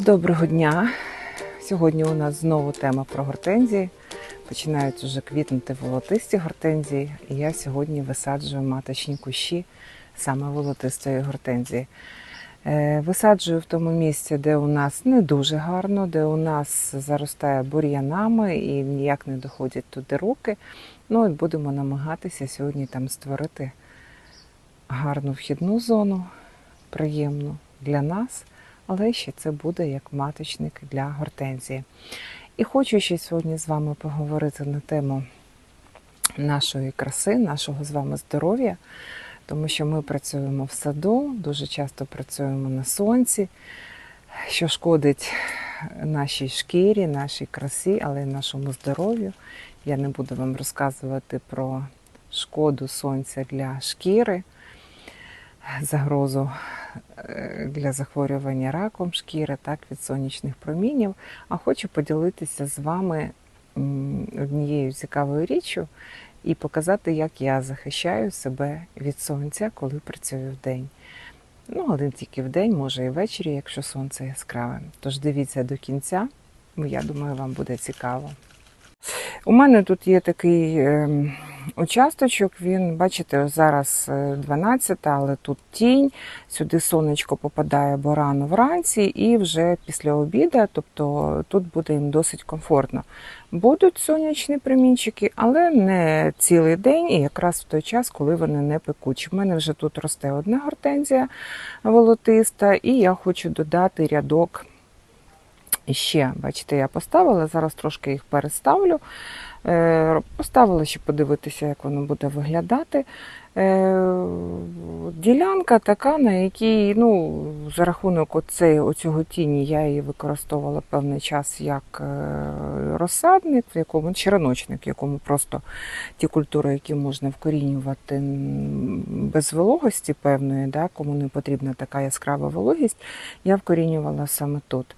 Доброго дня! Сьогодні у нас знову тема про гортензії. Починають уже квітнути волотисті гортензії, і я сьогодні висаджую маточні кущі саме волотистої гортензії. Е, Висаджую в тому місці, де у нас не дуже гарно, де у нас заростає бур'янами і ніяк не доходять туди руки. Ну, от будемо намагатися сьогодні там створити гарну вхідну зону, приємну для нас, але ще це буде як маточник для гортензії. І хочу ще сьогодні з вами поговорити на тему нашої краси, нашого з вами здоров'я, тому що ми працюємо в саду, дуже часто працюємо на сонці, що шкодить нашій шкірі, нашій красі, але й нашому здоров'ю. Я не буду вам розказувати про шкоду сонця для шкіри, загрозу е, для захворювання раком шкіри, так, від сонячних промінів. А хочу поділитися з вами однією цікавою річчю і показати, як я захищаю себе від сонця, коли працюю в день. Ну, але тільки в день, може і ввечері, якщо сонце яскраве. Тож дивіться до кінця, бо я думаю, вам буде цікаво. У мене тут є такий ем, участочок. Він, бачите, зараз е, 12, але тут тінь. Сюди сонечко попадає бо рано вранці, і вже після обіду, тобто тут буде їм досить комфортно. Будуть сонячні промінчики, але не цілий день, і якраз в той час, коли вони не пекучі. У мене вже тут росте одна гортензія волотиста, і я хочу додати рядок. Ще, бачите, я поставила, зараз трошки їх переставлю. Е, Поставила, щоб подивитися, як воно буде виглядати. Е, Ділянка така, на якій, ну, за рахунок оцей, оцього тіні, я її використовувала певний час як е, розсадник, в якому череночник, в якому просто ті культури, які можна вкорінювати без вологості певної, да, кому не потрібна така яскрава вологість, я вкорінювала саме тут.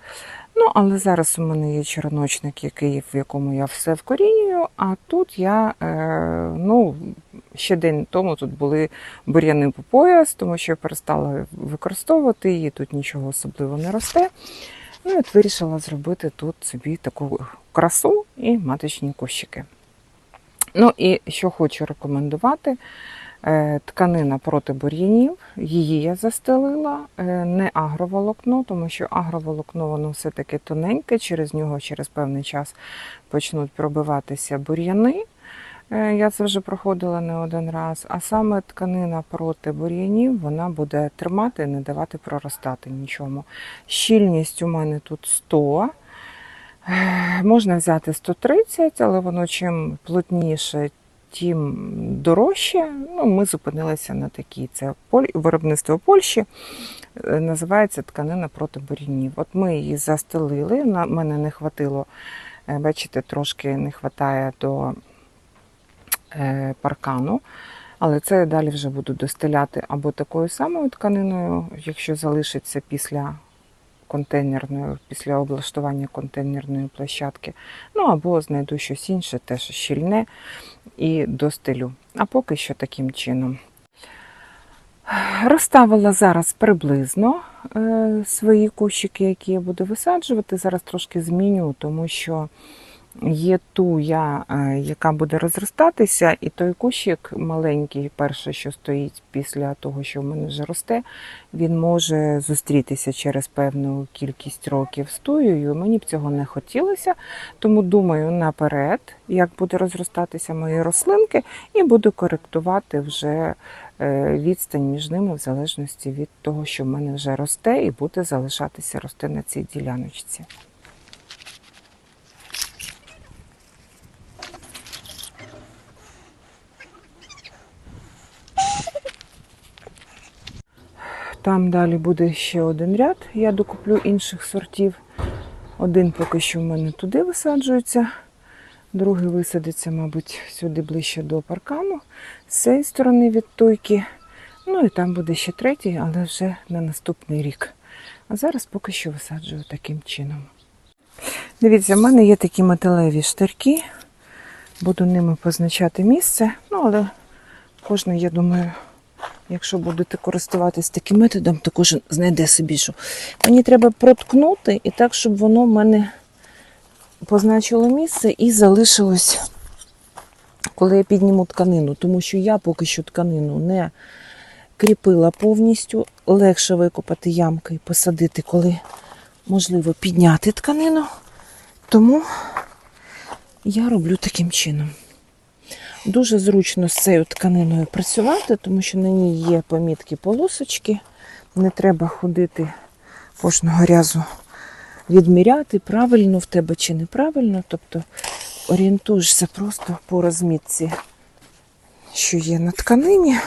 Ну, але зараз у мене є череночник, який, в якому я все вкорінюю, а тут я, е, ну, ще день тому тут були бур'яни по пояс, тому що я перестала використовувати її, тут нічого особливо не росте. Ну, от вирішила зробити тут собі таку красу і маточні кущики. Ну і що хочу рекомендувати. Е, Тканина проти бур'янів, її я застелила, е, не агроволокно, тому що агроволокно воно все-таки тоненьке, через нього через певний час почнуть пробиватися бур'яни. Е, Я це вже проходила не один раз. А саме тканина проти бур'янів вона буде тримати і не давати проростати нічому. Щільність у мене тут 100. Е, Можна взяти 130, але воно чим плотніше, тим дорожче. Ну, ми зупинилися на такій. Це виробництво Польщі. е, Називається тканина проти бур'янів. От ми її застелили. На мене не хватило, е, бачите, трошки не вистачає до е, паркану. Але це я далі вже буду достеляти або такою самою тканиною, якщо залишиться після контейнерної, після облаштування контейнерної площадки. Ну або знайду щось інше, теж щільне і достелю. А поки що таким чином. Розставила зараз приблизно е, свої кущики, які я буду висаджувати. Зараз трошки зміню, тому що є ту, я, е, яка буде розростатися, і той кущик маленький, перший, що стоїть після того, що в мене вже росте, він може зустрітися через певну кількість років з туєю. Мені б цього не хотілося, тому думаю наперед, як буде розростатися мої рослинки, і буду коректувати вже е, відстань між ними в залежності від того, що в мене вже росте, і буде залишатися рости на цій діляночці. Там далі буде ще один ряд. Я докуплю інших сортів. Один поки що в мене туди висаджується, другий висадиться, мабуть, сюди ближче до паркану, з цієї сторони від тойки. Ну і там буде ще третій, але вже на наступний рік. А зараз поки що висаджую таким чином. Дивіться, в мене є такі металеві штирки. Буду ними позначати місце. Ну, але кожен, я думаю, Якщо будете користуватись таким методом, то кожен знайде собі що. Мені треба проткнути і так, щоб воно в мене позначило місце і залишилось, коли я підніму тканину. Тому що я поки що тканину не кріпила повністю. Легше викопати ямки і посадити, коли можливо підняти тканину. Тому я роблю таким чином. Дуже зручно з цією тканиною працювати, тому що на ній є помітки полосочки. Не треба ходити кожного разу відміряти, правильно в тебе чи неправильно. Тобто орієнтуєшся просто по розмітці, що є на тканині.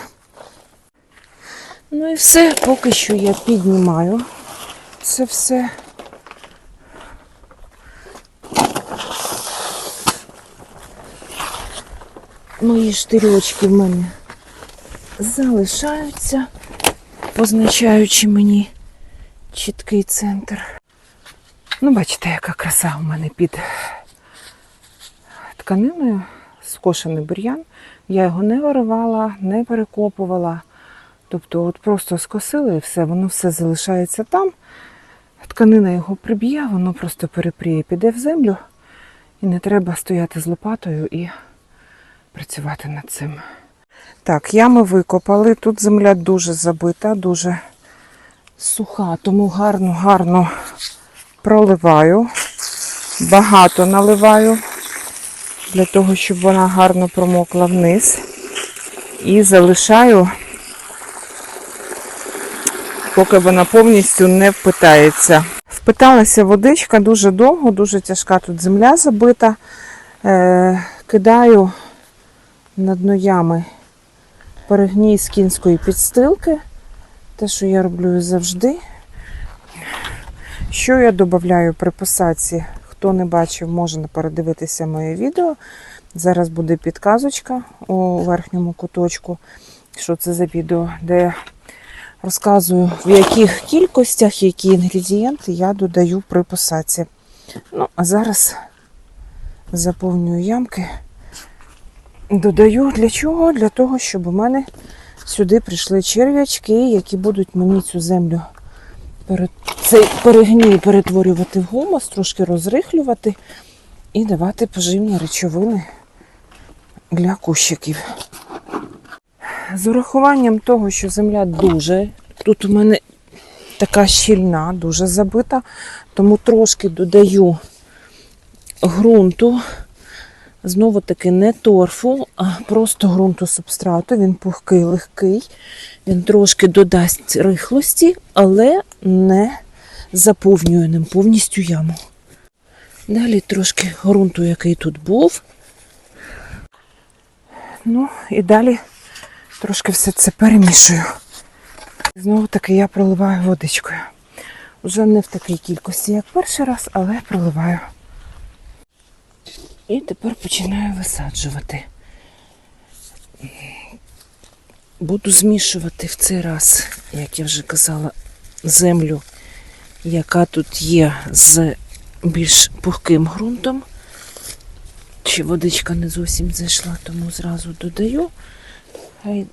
Ну і все, поки що я піднімаю це все. Мої штирьочки в мене залишаються, позначаючи мені чіткий центр. Ну, бачите, яка краса у мене під тканиною, скошений бур'ян. Я його не виривала, не перекопувала. Тобто, от просто скосила і все, воно все залишається там. Тканина його приб'є, воно просто перепріє, піде в землю. І не треба стояти з лопатою і працювати над цим. Так, ями викопали. Тут земля дуже забита, дуже суха, тому гарно, гарно проливаю. Багато наливаю для того, щоб вона гарно промокла вниз. І залишаю, поки вона повністю не впитається. Впиталася водичка дуже довго, дуже тяжка тут земля забита. Е, кидаю на дно ями перегній з кінської підстилки. Те, що я роблю завжди. Що я додаю при посадці? Хто не бачив, може передивитися моє відео. Зараз буде підказочка у верхньому куточку, що це за відео, де я розказую, в яких кількостях, які інгредієнти я додаю при посадці. Ну, а зараз заповнюю ямки. Додаю для чого? Для того, щоб у мене сюди прийшли черв'ячки, які будуть мені цю землю перед цей перегній перетворювати в гумус, трошки розрихлювати і давати поживні речовини для кущиків. З урахуванням того, що земля дуже, тут у мене така щільна, дуже забита, тому трошки додаю ґрунту. Знову таки не торфу, а просто ґрунту субстрату. Він пухкий, легкий. Він трошки додасть рихлості, але не заповнює ним повністю яму. Далі трошки ґрунту, який тут був. Ну і далі трошки все це перемішую. Знову таки я проливаю водичкою. Вже не в такій кількості, як перший раз, але проливаю. І тепер починаю висаджувати. Буду змішувати в цей раз, як я вже казала, землю, яка тут є з більш пухким ґрунтом. Чи водичка не зовсім зайшла, тому зразу додаю. Хай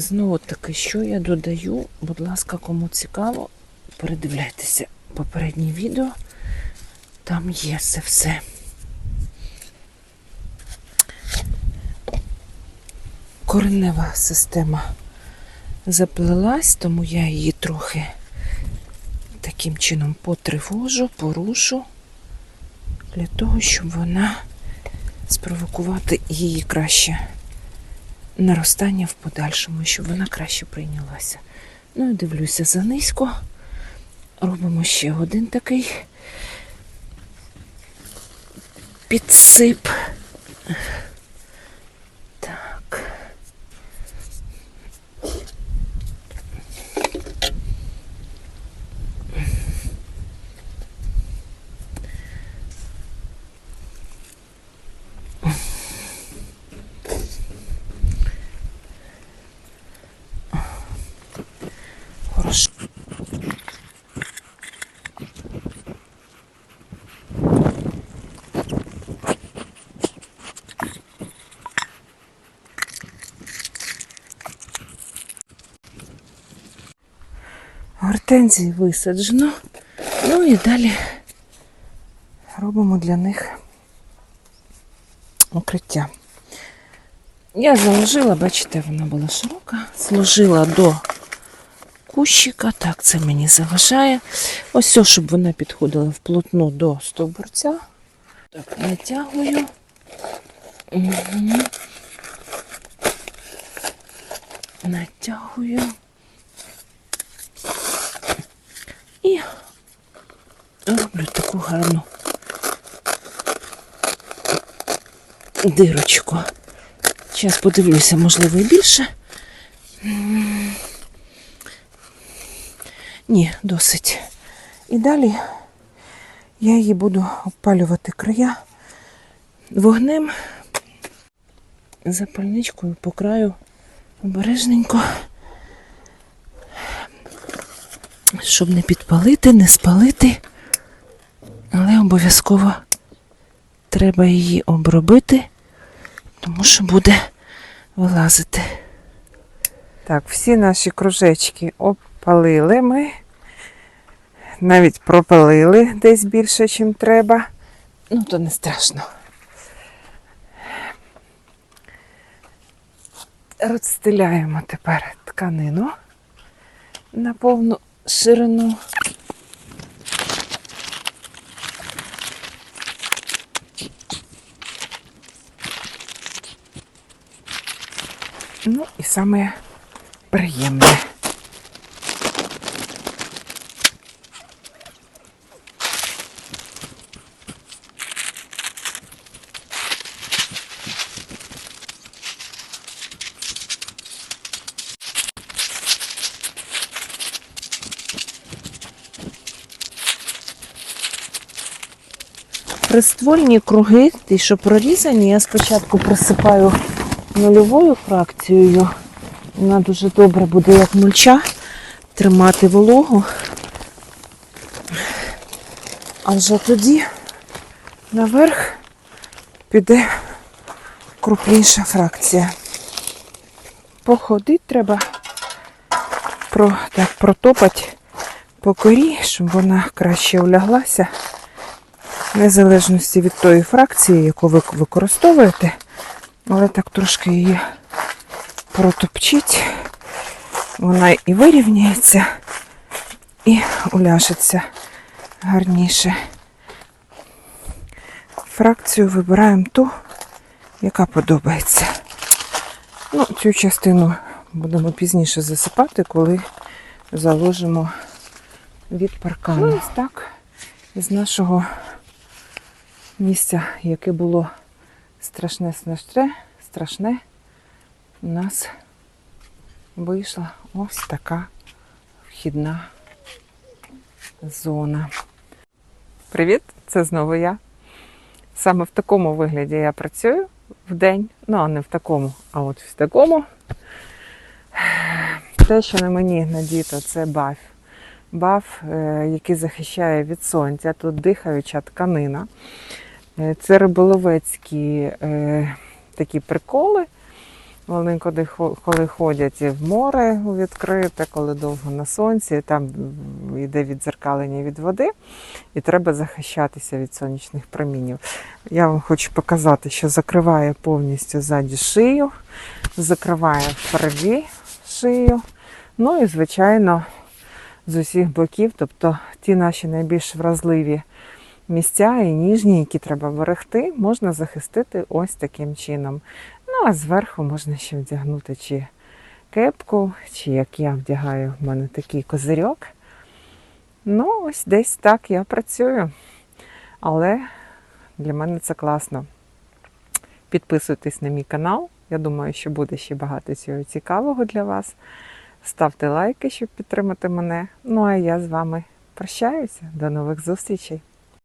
Знову таки, що я додаю, будь ласка, кому цікаво, передивляйтеся попереднє відео. Там є це все. Коренева система заплелась, тому я її трохи таким чином потривожу, порушу, для того, щоб вона спровокувати її краще наростання в подальшому, щоб вона краще прийнялася. Ну і дивлюся за низько. Робимо ще один такий підсип. Так. Хорошо. Гортензії висаджено. Ну і далі робимо для них укриття. Я заложила, бачите, вона була широка, зложила до кущика, так це мені заважає. Ось все, щоб вона підходила вплотну до стовбурця. Так, натягую. Угу. Натягую. І роблю таку гарну дирочку. Зараз подивлюся, можливо, і більше. Ні, досить. І далі я її буду обпалювати края вогнем, запальничкою по краю обережненько, щоб не підпалити, не спалити, але обов'язково треба її обробити, тому що буде вилазити. Так, всі наші кружечки обпалили ми. Навіть пропалили десь більше, ніж треба. Ну, то не страшно. Розстеляємо тепер тканину на повну ширину. Ну і саме приємне. Приствольні круги, ті, що прорізані, я спочатку присипаю нульовою фракцією. Вона дуже добре буде як мульча тримати вологу. А вже тоді наверх піде крупніша фракція. Походити треба про, так, протопати по корі, щоб вона краще уляглася. Незалежності від тої фракції, яку ви використовуєте, але так трошки її протопчіть, вона і вирівняється, і уляжеться гарніше. Фракцію вибираємо ту, яка подобається. Ну, цю частину будемо пізніше засипати, коли заложимо від паркану. Ну, ось так. З нашого місця, яке було страшне страшне, страшне, у нас вийшла ось така вхідна зона. Привіт, це знову я. Саме в такому вигляді я працюю в день. Ну, а не в такому, а от в такому. Те, що на мені надіто, це баф. Баф, е, який захищає від сонця. Тут дихаюча тканина. Е, Це риболовецькі е, такі приколи. Вони коли, коли ходять в море у відкрите, коли довго на сонці, там йде відзеркалення від води, і треба захищатися від сонячних промінів. Я вам хочу показати, що закриває повністю ззаді шию, закриває впереді шию. Ну і, звичайно, з усіх боків, тобто ті наші найбільш вразливі місця і ніжні, які треба берегти, можна захистити ось таким чином. Ну, а зверху можна ще вдягнути чи кепку, чи як я вдягаю, в мене такий козирьок. Ну, ось десь так я працюю. Але для мене це класно. Підписуйтесь на мій канал. Я думаю, що буде ще багато цього цікавого для вас. Ставте лайки, щоб підтримати мене. Ну а я з вами прощаюся. До нових зустрічей!